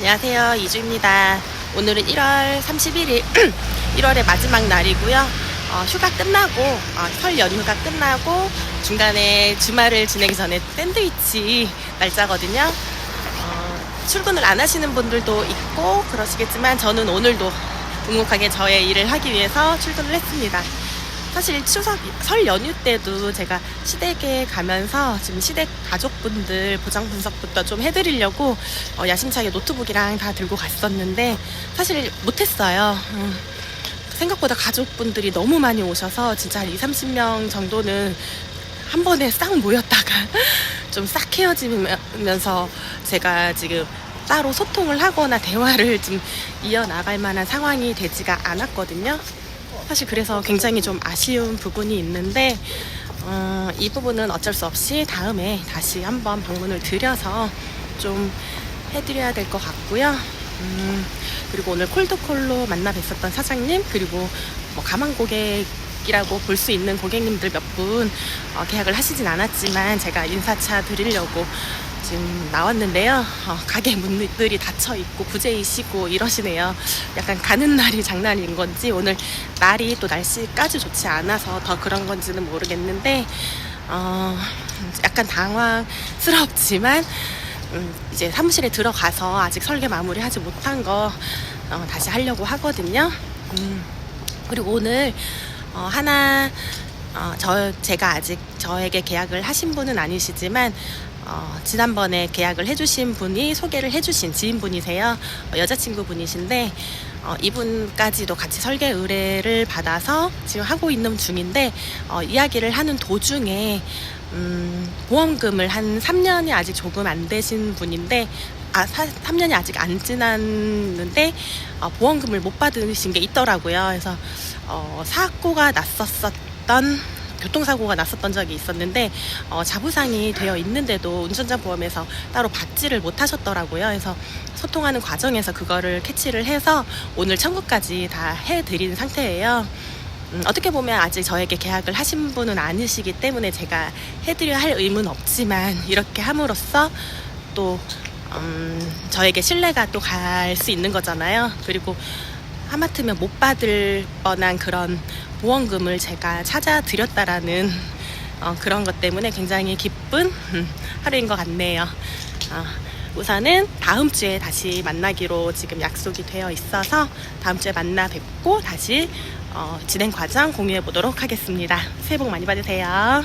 안녕하세요. 이주입니다. 오늘은 1월 31일, 1월의 마지막 날이고요. 어, 휴가 끝나고, 어, 설 연휴가 끝나고, 중간에 주말을 지내기 전에 샌드위치 날짜거든요. 어, 출근을 안 하시는 분들도 있고, 그러시겠지만, 저는 오늘도 묵묵하게 저의 일을 하기 위해서 출근을 했습니다. 사실 추석 설 연휴 때도 제가 시댁에 가면서 지금 시댁 가족분들 보장 분석부터 좀 해드리려고 어, 야심차게 노트북이랑 다 들고 갔었는데 사실 못했어요. 음, 생각보다 가족분들이 너무 많이 오셔서 진짜 한 2, 30명 정도는 한 번에 싹 모였다가 좀 싹 헤어지면서 제가 지금 따로 소통을 하거나 대화를 좀 이어나갈 만한 상황이 되지가 않았거든요. 사실 그래서 굉장히 좀 아쉬운 부분이 있는데 어, 이 부분은 어쩔 수 없이 다음에 다시 한번 방문을 드려서 좀 해드려야 될 것 같고요. 음, 그리고 오늘 콜드콜로 만나 뵀었던 사장님 그리고 뭐 가망 고객이라고 볼 수 있는 고객님들 몇분 어, 계약을 하시진 않았지만 제가 인사차 드리려고 지금 나왔는데요. 어, 가게 문들이 닫혀 있고 부재이시고 이러시네요. 약간 가는 날이 장난인 건지 오늘 날이 또 날씨까지 좋지 않아서 더 그런 건지는 모르겠는데 어, 약간 당황스럽지만 음, 이제 사무실에 들어가서 아직 설계 마무리하지 못한 거 어, 다시 하려고 하거든요. 음, 그리고 오늘 어, 하나 어, 저 제가 아직 저에게 계약을 하신 분은 아니시지만 어, 지난번에 계약을 해주신 분이 소개를 해주신 지인분이세요. 어, 여자친구 분이신데 어, 이분까지도 같이 설계 의뢰를 받아서 지금 하고 있는 중인데 어, 이야기를 하는 도중에 음, 보험금을 한 3년이 아직 조금 안 되신 분인데 아, 사, 3년이 아직 안 지났는데 어, 보험금을 못 받으신 게 있더라고요. 그래서 어, 사고가 났었었 던 교통사고가 났었던 적이 있었는데 어, 자부상이 되어 있는데도 운전자 보험에서 따로 받지를 못하셨더라고요. 그래서 소통하는 과정에서 그거를 캐치를 해서 오늘 청구까지 다 해드린 상태예요. 음, 어떻게 보면 아직 저에게 계약을 하신 분은 아니시기 때문에 제가 해드려야 할 의무는 없지만 이렇게 함으로써 또 음, 저에게 신뢰가 또 갈 수 있는 거잖아요. 그리고 하마터면 못 받을 뻔한 그런 보험금을 제가 찾아드렸다라는 어, 그런 것 때문에 굉장히 기쁜 음, 하루인 것 같네요. 어, 우선은 다음 주에 다시 만나기로 지금 약속이 되어 있어서 다음 주에 만나 뵙고 다시 어, 진행 과정 공유해 보도록 하겠습니다. 새해 복 많이 받으세요.